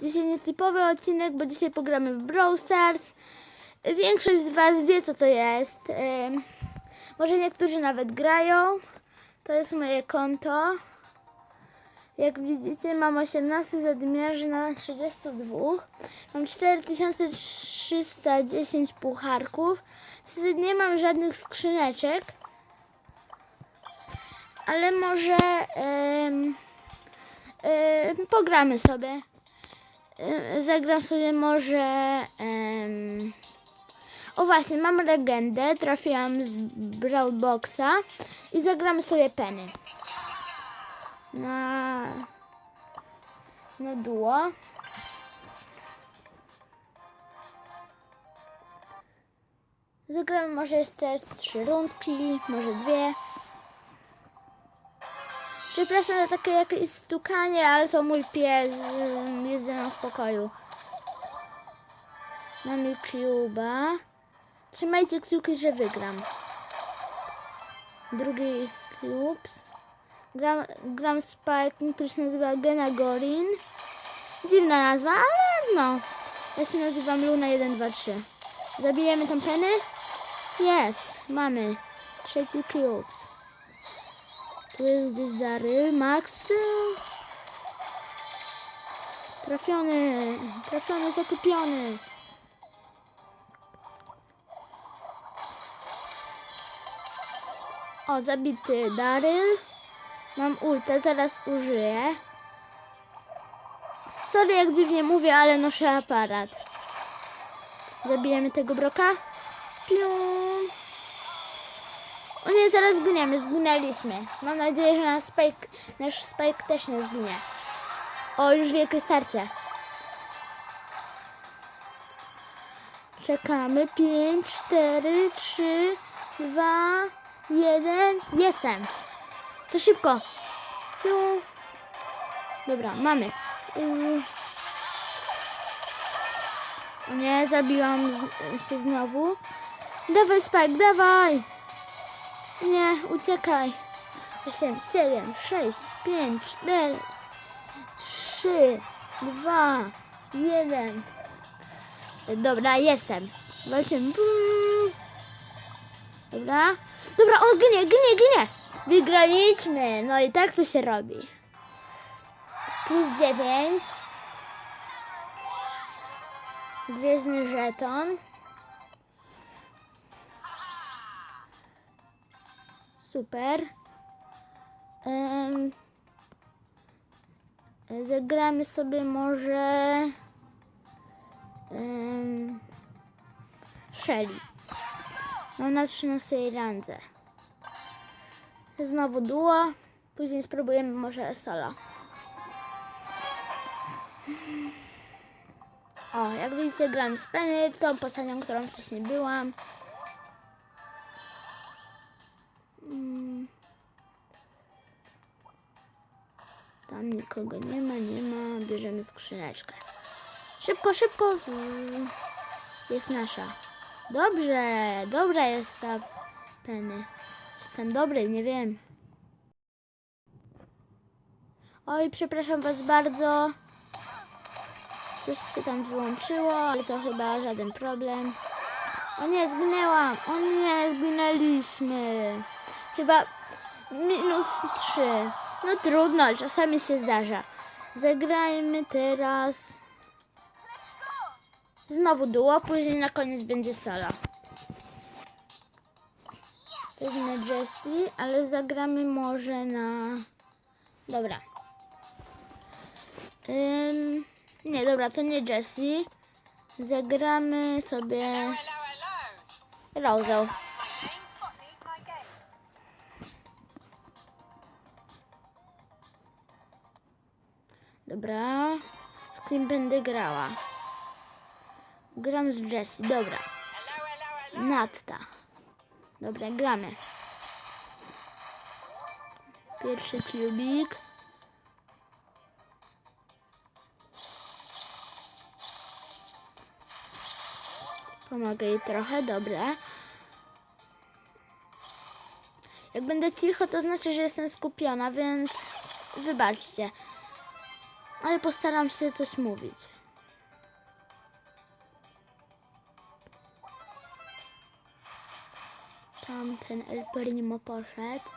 Dzisiaj nietypowy odcinek, bo dzisiaj pogramy w Brawl Stars. Większość z Was wie, co to jest. Może niektórzy nawet grają. To jest moje konto. Jak widzicie, mam 18 zadymiarzy na 32. Mam 4310 pucharków. Nie mam żadnych skrzyneczek. Ale może em, em, pogramy sobie. Em, Zagram sobie może. em, o właśnie, mam legendę. Trafiłam z Brawl Boxa i zagramy sobie Penny. Na. Na duo. Zagramy może jeszcze trzy rundki, może dwie. Przepraszam za takie jakieś stukanie, ale to mój pies ym, jest ze mną w pokoju. Mamy Cuba. Trzymajcie kciuki, że wygram. Drugi Cubes. Gram, gram z Spike, który się nazywa Genagorin. Dziwna nazwa, ale no. Ja się nazywam Luna 123. Zabijemy tą penę? Jest, mamy. Trzeci Cubes. Gdzieś Daryl, Max. Trafiony, trafiony, zakupiony. O, zabity Daryl. Mam ultę, zaraz użyję. Sorry, jak dziwnie mówię, ale noszę aparat. Zabijemy tego broka. Pium. O nie, zaraz zginiemy, zginęliśmy. Mam nadzieję, że nasz Spike, nasz Spike też nie zginie. O, już wielkie starcie. Czekamy. 5, 4, 3, 2, 1. Jestem. To szybko. Piu. Dobra, mamy. Yy. Nie, zabiłam się znowu. Dawaj Spike, dawaj! Nie, uciekaj. 8, 7, 6, 5, 4, 3, 2, 1. Dobra, jestem. Walczymy. Dobra. Dobra, on ginie, ginie, ginie. Wygraliśmy. No i tak to się robi. Plus 9. Gwiezdny żeton. Super. Em, zagramy sobie może um, Shelly. Mam na 13 randze. Znowu duo. Później spróbujemy może solo. O, jak widzicie gram z Penny, tą postacią, którą wcześniej byłam. Mm. Tam nikogo nie ma, nie ma. Bierzemy skrzyneczkę. Szybko, szybko. Jest nasza. Dobrze, dobra jest ta Penny. Czy tam dobry, nie wiem. Oj, przepraszam was bardzo. Coś się tam wyłączyło, ale to chyba żaden problem. O nie, zginęłam. O nie, zginęliśmy. Chyba minus 3. No trudno, czasami się zdarza. Zagrajmy teraz. Znowu duo, później na koniec będzie solo. Wezmę Jessie, ale zagramy może na... Dobra. Nie, dobra, to nie Jessie. Zagramy sobie Hello, Dobra. Z kim będę grała? Gram z Jessie, dobra. Natta. Dobra, gramy. Pierwszy kubik. Pomogę jej trochę, dobra. Jak będę cicho, to znaczy, że jestem skupiona, więc wybaczcie. Ale postaram się coś mówić. Tamten El Primo poszedł.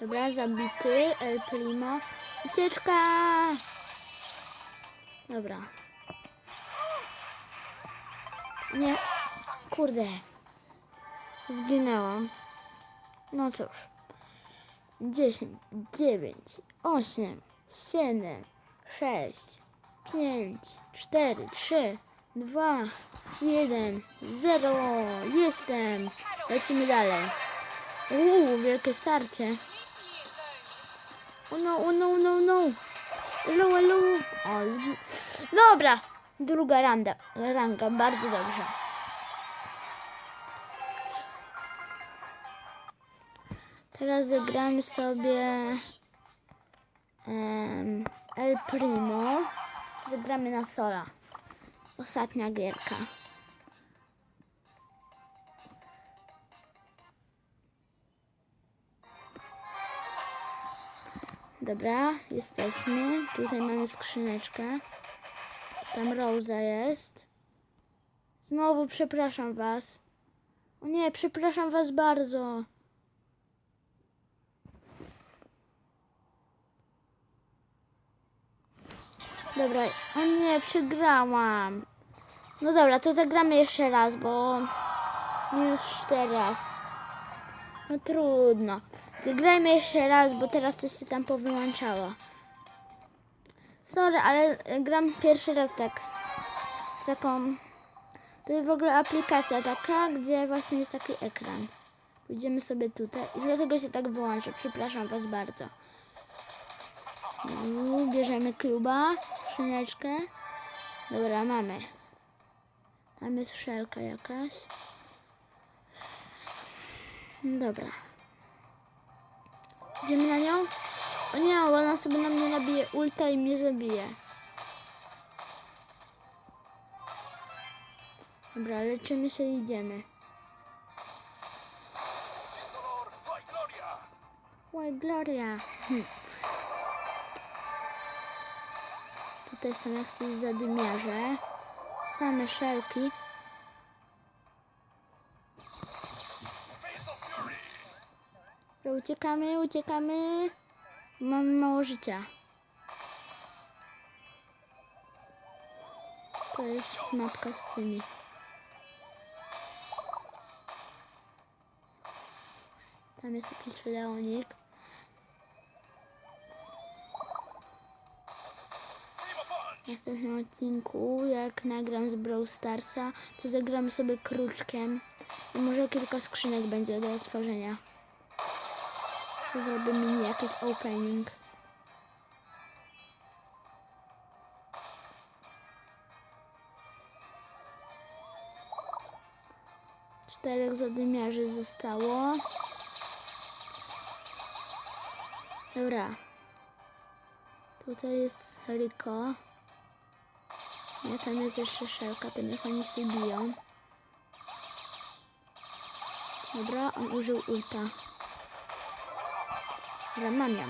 Dobra, zabity El Primo. Ucieczka! Dobra. Nie. Kurde. Zginęłam. No cóż. 10, 9, 8, 7, 6, 5, 4, 3, 2, 1, 0. Jestem. Lecimy dalej. Uuu, wielkie starcie. O no, o no, no, no. Hello, hello. O, Dobra, druga ranga, ranga, bardzo dobrze. Teraz zagramy sobie em, El Primo. Zagramy na sola. Ostatnia gierka. Dobra, jesteśmy. Tutaj mamy skrzyneczkę. Tam Rosa jest. Znowu przepraszam was. O nie, przepraszam was bardzo. Dobra, o nie, przegrałam. No dobra, to zagramy jeszcze raz, bo minus cztery raz. No trudno. Zagrajmy jeszcze raz, bo teraz coś się tam powyłączało. Sorry, ale e, gram pierwszy raz tak. Z taką. To jest w ogóle aplikacja taka, gdzie właśnie jest taki ekran. Pójdziemy sobie tutaj i dlatego się tak wyłączy. Przepraszam Was bardzo. Uuu, Bierzemy kluba, skrzyneczkę. Dobra, mamy. Tam jest szelka jakaś. Dobra. Idziemy na nią? O nie, ona sobie na mnie nabije ulta i mnie zabije. Dobra, leczymy się i idziemy. Oj, Gloria. Hm. Tutaj są jakieś zadymiarze. Same szelki. Uciekamy, uciekamy. Mamy mało życia. To jest mapka z tymi. Tam jest jakiś leonik. W następnym odcinku, jak nagram z Brawl Starsa, to zagramy sobie kruczkiem. I może kilka skrzynek będzie do otworzenia. To zrobię mini jakiś opening. Czterech zadymiarzy zostało. Dobra. Tutaj jest Rico. Nie, tam jest jeszcze szelka, to niech oni się biją. Dobra, on użył ulta. Dobra, mam ją.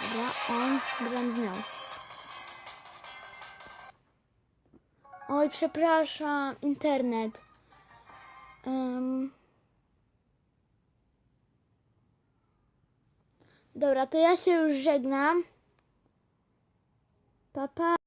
Dobra, on, gram z nią. Oj, przepraszam, internet. Em. Dobra, to ja się już żegnam. Pa, pa.